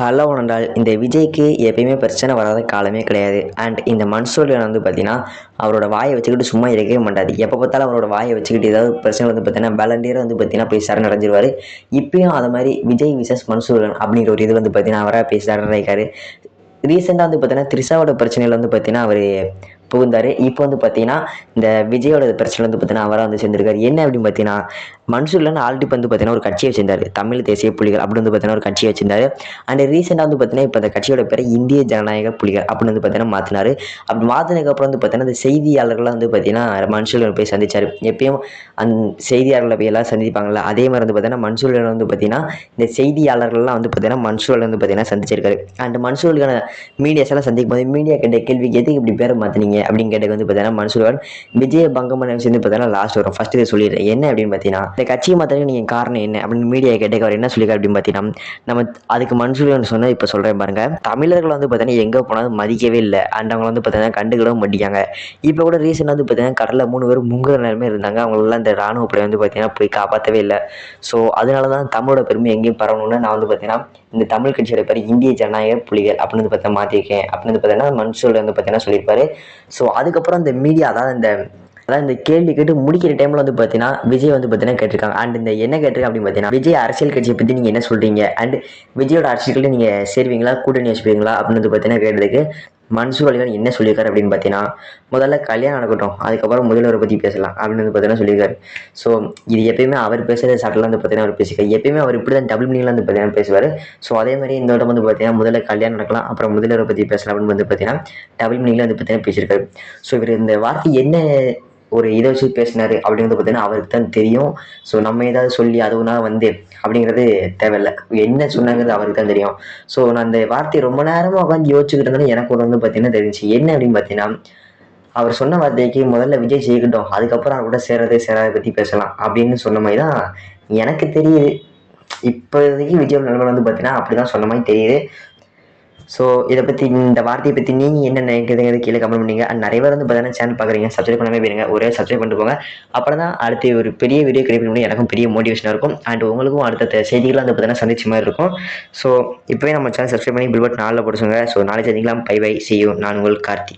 Hello Nandal இந்த விஜய்க்கு எப்பயுமே பிரச்சனை வராத காலமே கிடையாது. அண்ட் இந்த மன்சூரியன் வந்து பார்த்தீங்கன்னா அவரோட வாயை வச்சுக்கிட்டு சும்மா இருக்கவே மாட்டாது எப்போ பார்த்தாலும் அவரோட வாயை வச்சுக்கிட்டு ஏதாவது பிரச்சனை வந்து பார்த்தீங்கன்னா பேலண்டியராக வந்து பார்த்தீங்கன்னா போய் சரணடைஞ்சிருவார் இப்பயும் அது மாதிரி விஜய் விசஸ் மன்சூரன் அப்படிங்கிற ஒரு இது வந்து பார்த்தீங்கன்னா அவராக போய் சரணடைக்காரு ரீசெண்டாக வந்து பார்த்தீங்கன்னா த்ரிஷாவோட பிரச்சனையில் வந்து பார்த்தீங்கன்னா அவர் புகுந்தார். இப்போ வந்து பார்த்தீங்கன்னா இந்த விஜயோட பிரச்சனை வந்து பார்த்தீங்கன்னா அவராக வந்து சேர்ந்திருக்காரு. என்ன அப்படின்னு பார்த்தீங்கன்னா மன்சூர்லன்னு ஆல்ரெடி வந்து பார்த்தீங்கன்னா ஒரு கட்சியை வச்சிருந்தாரு தமிழ் தேசிய புலிகள் அப்படின்னு வந்து பார்த்தீங்கன்னா ஒரு கட்சியை வச்சிருந்தாரு அண்ட் ரீசெண்டாக வந்து பார்த்தீங்கன்னா இப்போ அந்த கட்சியோட பேர் இந்திய ஜனநாயக புலிகள் அப்படின்னு வந்து பார்த்தீங்கன்னா மாற்றினார் அப்படி மாற்றினதுக்கப்புறம் வந்து பார்த்தீங்கன்னா அந்த செய்தியாளர்கள்லாம் வந்து பார்த்தீங்கன்னா மன்சூரியன் போய் சந்திச்சார் எப்பயும் அந் செய்தியாளர்களை போய் எல்லாம் சந்திப்பாங்கள்ல அதே மாதிரி வந்து பார்த்தீங்கன்னா மன்சூரியன் வந்து பார்த்தீங்கன்னா இந்த செய்தியாளர்கள்லாம் வந்து பார்த்தீங்கன்னா மன்சூரில் வந்து பார்த்தீங்கன்னா சந்திச்சிருக்காரு அண்ட் மன்சூலுக்கான மீடியாஸ் எல்லாம் சந்திக்கும் போது மீடியா கேட்ட கேள்விக்கு எதுக்கு இப்படி பேர் மாற்றினீங்க அப்படின்னு கேட்டது வந்து பார்த்தீங்கன்னா மன்சூரன் விஜய பங்கமன விஷயம் வந்து பார்த்தீங்கன்னா லாஸ்ட் வரும் ஃபஸ்ட்டு இதை சொல்லிடுறேன் என்ன அப்படின்னு பார்த்தீங்கன்னா இந்த கட்சியை மாத்திரம் நீங்கள் காரணம் என்ன? அப்படின்னு மீடியா கேட்டக்கு அவர் என்ன சொல்லியிருக்காரு அப்படின்னு பார்த்தீங்கன்னா நம்ம அதுக்கு மன்சூரியன் சொன்னது இப்போ சொல்கிறேன் பாருங்கள் தமிழர்கள் வந்து பார்த்தீங்கன்னா எங்கே போனாலும் மதிக்கவே இல்லை. அண்ட் அவங்க வந்து பார்த்தீங்கன்னா கண்டுக்கிடவும் மாட்டிக்காங்க. இப்போ கூட ரீசெண்டாக வந்து பார்த்தீங்கன்னா கடலில் மூணு பேர் முங்குற நிலைமை இருந்தாங்க. அவங்களெல்லாம் இந்த ராணுவ படை வந்து பார்த்தீங்கன்னா போய் காப்பாற்றவே இல்லை. ஸோ அதனால தான் தமிழோட பெருமை எங்கேயும் பரவணும்னு நான் வந்து பார்த்தீங்கன்னா இந்த தமிழ் கட்சியோட பேர் இந்திய ஜனநாயக புலிகள் அப்படின்னு வந்து பார்த்தா மாற்றிருக்கேன் அப்படின்னு வந்து பார்த்தீங்கன்னா மன்சூர் வந்து பார்த்தீங்கன்னா சொல்லியிருப்பாரு. ஸோ அதுக்கப்புறம் இந்த மீடியா அதாவது இந்த அதான் இந்த கேள்வி கேட்டு முடிக்கிற டைமில் வந்து பார்த்தீங்கன்னா விஜய் வந்து பார்த்தீங்கன்னா கேட்டிருக்காங்க. அண்ட் இந்த என்ன கேட்டிருக்காங்க அப்படின்னு பார்த்தீங்கன்னா விஜய் அரசியல் கட்சியை பற்றி நீங்கள் என்ன சொல்கிறீங்க அண்ட் விஜயோட அரசியல் நீங்கள் சேருவீங்களா? கூட்டணி வச்சுப்பீங்களா? அப்படின்னு வந்து பார்த்தீங்கன்னா கேட்டதுக்கு மன்சூர் அலிகான் என்ன சொல்லியிருக்காரு அப்படின்னு பார்த்தீங்கன்னா முதல்ல கல்யாணம் நடக்கட்டும் அதுக்கப்புறம் முதல்வரை பற்றி பேசலாம் அப்படின்னு வந்து பார்த்தீங்கன்னா சொல்லியிருக்காரு. ஸோ இது எப்பயுமே அவர் பேசுகிற சட்டலாம் வந்து பார்த்தீங்கன்னா அவர் பேசிக்காரு எப்பயுமே அவர் இப்படி தான் டபுள் மீனில் வந்து பார்த்தீங்கன்னா பேசுவார். ஸோ அதே மாதிரி இந்த வட்டம் வந்து பார்த்தீங்கன்னா முதல்ல கல்யாணம் நடக்கலாம் அப்புறம் முதல்வரை பற்றி பேசலாம் அப்படின்னு வந்து பார்த்தீங்கன்னா டபுள் மீனில் வந்து பார்த்தீங்கன்னா பேசியிருக்காரு. ஸோ இவர் இந்த வார்த்தை என்ன ஒரு இதை வச்சு பேசினாரு அப்படிங்கிறது பார்த்தீங்கன்னா அவருக்கு தான் தெரியும். ஸோ நம்ம ஏதாவது சொல்லி அதுவுனா வந்து அப்படிங்கிறது தேவையில்லை. என்ன சொன்னாங்கிறது அவருக்கு தான் தெரியும். ஸோ நான் அந்த வார்த்தையை ரொம்ப நேரமாக உட்காந்து யோசிச்சுக்கிட்டு இருந்தாலும் எனக்கு ஒரு வந்து பார்த்தீங்கன்னா தெரிஞ்சு என்ன அப்படின்னு பார்த்தீங்கன்னா அவர் சொன்ன வார்த்தைக்கு முதல்ல விஜய் ஜெயிக்கட்டும் அதுக்கப்புறம் அவர் கூட சேரது சேராதை பற்றி பேசலாம் அப்படின்னு சொன்ன மாதிரி தான் எனக்கு தெரியுது. இப்போதைக்கு விஜய் நிலைமை வந்து பார்த்தீங்கன்னா அப்படி தான் சொன்ன மாதிரி தெரியுது. ஸோ இதை பற்றி இந்த வார்த்தையை பற்றி நீங்கள் என்ன நினைக்கிறதுங்கிறது கீழே கமெண்ட் பண்ணீங்க. அண்ட் நிறைய பேர் வந்து பார்த்தீங்கன்னா சேனல் பார்க்குறீங்க. சப்ஸ்கிரைப் பண்ணாமே போயிருங்க. ஒரே சப்ஸ்கிரைப் பண்ணிட்டு போங்க அப்புறம் தான் அடுத்து ஒரு பெரிய வீடியோ கிரியேட் பண்ணி எனக்கும் பெரிய மோட்டிவேஷனாக இருக்கும். அண்ட் உங்களுக்கும் அடுத்த செய்திகளாக வந்து பார்த்தீங்கன்னா சந்திச்ச மாதிரி இருக்கும். ஸோ இப்போவே நம்ம சேனல் சப்ஸ்கிரைப் பண்ணி பில்பட் நாளில் போட்டுச்சுங்க ஸோ நாளை சந்திக்கலாம். பை பை செய்யும் நான் உங்கள் கார்த்தி